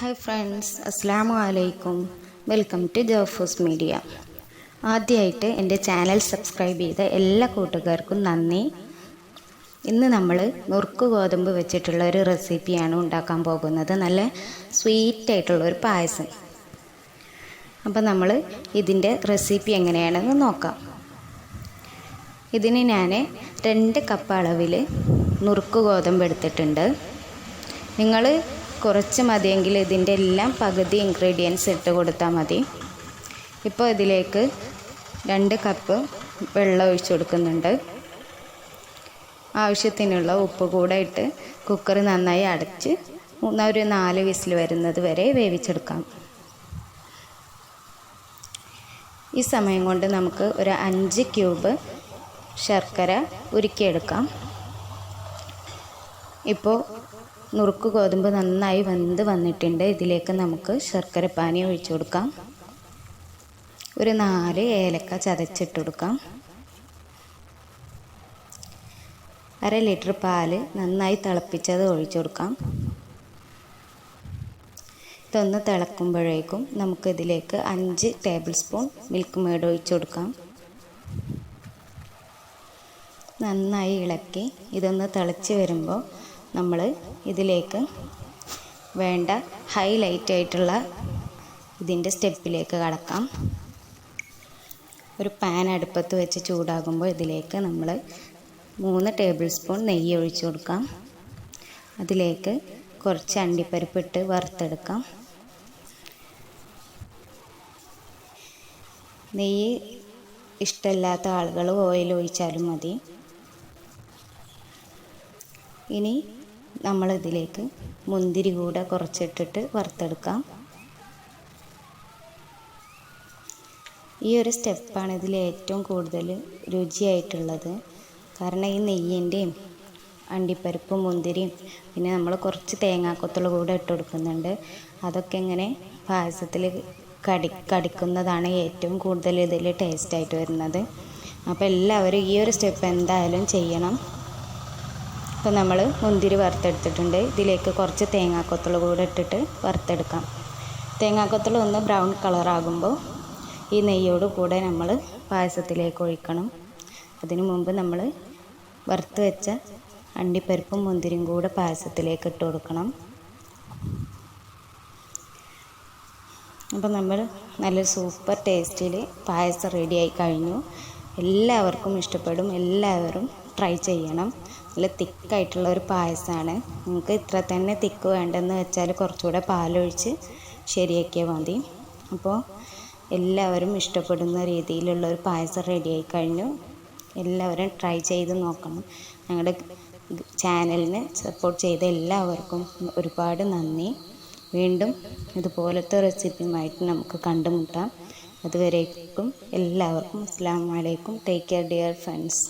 Hi friends അസ്സാം വലൈക്കും welcome to ജോഫൂസ് media ആദ്യമായിട്ട് എന്റെ ചാനൽ സബ്സ്ക്രൈബ് ചെയ്ത എല്ലാ കൂട്ടുകാർക്കും നന്ദി. ഇന്ന് നമ്മൾ നുറുക്ക് ഗോതമ്പ് വെച്ചിട്ടുള്ള ഒരു റെസിപ്പിയാണ് ഉണ്ടാക്കാൻ പോകുന്നത്. നല്ല സ്വീറ്റ് ആയിട്ടുള്ള ഒരു പായസം. അപ്പോൾ നമ്മൾ ഇതിന്റെ റെസിപ്പി എങ്ങനെയാണെന്ന് നോക്കാം. ഇതിന് ഞാൻ രണ്ട് കപ്പ് അളവിൽ നുറുക്ക് ഗോതമ്പ് എടുത്തിട്ടുണ്ട്. നിങ്ങൾ കുറച്ച് മതിയെങ്കിൽ ഇതിന്റെ എല്ലാം പകുതി ഇൻഗ്രീഡിയൻസ് ഇട്ട് കൊടുത്താൽ മതി. ഇപ്പോൾ ഇതിലേക്ക് രണ്ട് കപ്പ് വെള്ളം ഒഴിച്ചു കൊടുക്കുന്നുണ്ട്. ആവശ്യത്തിനുള്ള ഉപ്പ് കൂടെ ഇട്ട് കുക്കർ നന്നായി അടച്ച് ഒരു നാല് വിസിൽ വരുന്നത് വരെ വേവിച്ചെടുക്കാം. ഈ സമയം കൊണ്ട് നമുക്ക് ഒരു അഞ്ച് ക്യൂബ് ശർക്കര ഉരുക്കിയെടുക്കാം. ഇപ്പോൾ നുറുക്ക് ഗോതമ്പ് നന്നായി വെന്ത് വന്നിട്ടുണ്ട്. ഇതിലേക്ക് നമുക്ക് ശർക്കര പാനി ഒഴിച്ചു കൊടുക്കാം. ഒരു നാല് ഏലക്ക ചതച്ചിട്ട് കൊടുക്കാം. അര ലിറ്റർ പാൽ നന്നായി തിളപ്പിച്ചത് ഒഴിച്ചു കൊടുക്കാം. ഇതൊന്ന് തിളക്കുമ്പോഴേക്കും നമുക്കിതിലേക്ക് അഞ്ച് ടേബിൾ സ്പൂൺ മിൽക്ക് മേഡ് ഒഴിച്ചു കൊടുക്കാം. നന്നായി ഇളക്കി ഇതൊന്ന് തിളച്ച് വരുമ്പോൾ നമ്മൾ ഇതിലേക്ക് വേണ്ട ഹൈലൈറ്റ് ആയിട്ടുള്ള ഇതിന്റെ സ്റ്റെപ്പിലേക്ക് കടക്കാം. ഒരു പാൻ അടുപ്പത്ത് വെച്ച് ചൂടാകുമ്പോൾ ഇതിലേക്ക് നമ്മൾ മൂന്ന് ടേബിൾ സ്പൂൺ നെയ്യ് ഒഴിച്ചു കൊടുക്കാം. അതിലേക്ക് കുറച്ച് അണ്ടിപ്പരിപ്പ് ഇട്ട് വറുത്തെടുക്കാം. നെയ്യ് ഇഷ്ടമില്ലാത്ത ആളുകൾ ഓയിൽ ഒഴിച്ചാലും മതി. ഇനി നമ്മളിതിലേക്ക് മുന്തിരി കൂടെ കുറച്ചിട്ടിട്ട് വറുത്തെടുക്കാം. ഈ ഒരു സ്റ്റെപ്പാണ് ഇതിൽ ഏറ്റവും കൂടുതൽ രുചിയായിട്ടുള്ളത്. കാരണം ഈ നെയ്യിന്റെയും അണ്ടിപ്പരിപ്പും മുന്തിരിയും പിന്നെ നമ്മൾ കുറച്ച് തേങ്ങാക്കൊത്തുള്ള കൂടെ ഇട്ട് കൊടുക്കുന്നുണ്ട്. അതൊക്കെ ഇങ്ങനെ പായസത്തിൽ കടി കടിക്കുന്നതാണ് ഏറ്റവും കൂടുതൽ ഇതിൽ ടേസ്റ്റായിട്ട് വരുന്നത്. അപ്പോൾ എല്ലാവരും ഈ ഒരു സ്റ്റെപ്പ് എന്തായാലും ചെയ്യണം. അപ്പോൾ നമ്മൾ മുന്തിരി വറുത്തെടുത്തിട്ടുണ്ട്. ഇതിലേക്ക് കുറച്ച് തേങ്ങാക്കൊത്തുള്ള കൂടെ ഇട്ടിട്ട് വറുത്തെടുക്കാം. തേങ്ങാക്കൊത്തുള്ള ഒന്ന് ബ്രൗൺ കളറാകുമ്പോൾ ഈ നെയ്യോട് കൂടെ നമ്മൾ പായസത്തിലേക്ക് ഒഴിക്കണം. അതിനു മുമ്പ് നമ്മൾ വറുത്ത് വെച്ച അണ്ടിപ്പരിപ്പും മുന്തിരിയും കൂടെ പായസത്തിലേക്ക് ഇട്ട് കൊടുക്കണം. അപ്പോൾ നമ്മൾ നല്ല സൂപ്പർ ടേസ്റ്റിൽ പായസം റെഡിയായി കഴിഞ്ഞു. എല്ലാവർക്കും ഇഷ്ടപ്പെടും. എല്ലാവരും ട്രൈ ചെയ്യണം. നല്ല തിക്കായിട്ടുള്ള ഒരു പായസമാണ് നിങ്ങൾക്ക് ഇത്ര തന്നെ തിക്ക് വേണ്ടെന്ന് വെച്ചാൽ കുറച്ചുകൂടെ പാലൊഴിച്ച് ശരിയാക്കിയാൽ മതി. അപ്പോൾ എല്ലാവരും ഇഷ്ടപ്പെടുന്ന രീതിയിലുള്ള ഒരു പായസം റെഡിയായി കഴിഞ്ഞു. എല്ലാവരും ട്രൈ ചെയ്ത് നോക്കണം. ഞങ്ങളുടെ ചാനലിന് സപ്പോർട്ട് ചെയ്ത എല്ലാവർക്കും ഒരുപാട് നന്ദി. വീണ്ടും ഇതുപോലത്തെ റെസിപ്പിയുമായിട്ട് നമുക്ക് കണ്ടുമുട്ടാം. അതുവരേക്കും എല്ലാവർക്കും അസ്സാം വലൈക്കും ടേക്ക് കെയർ ഡിയർ ഫ്രണ്ട്സ്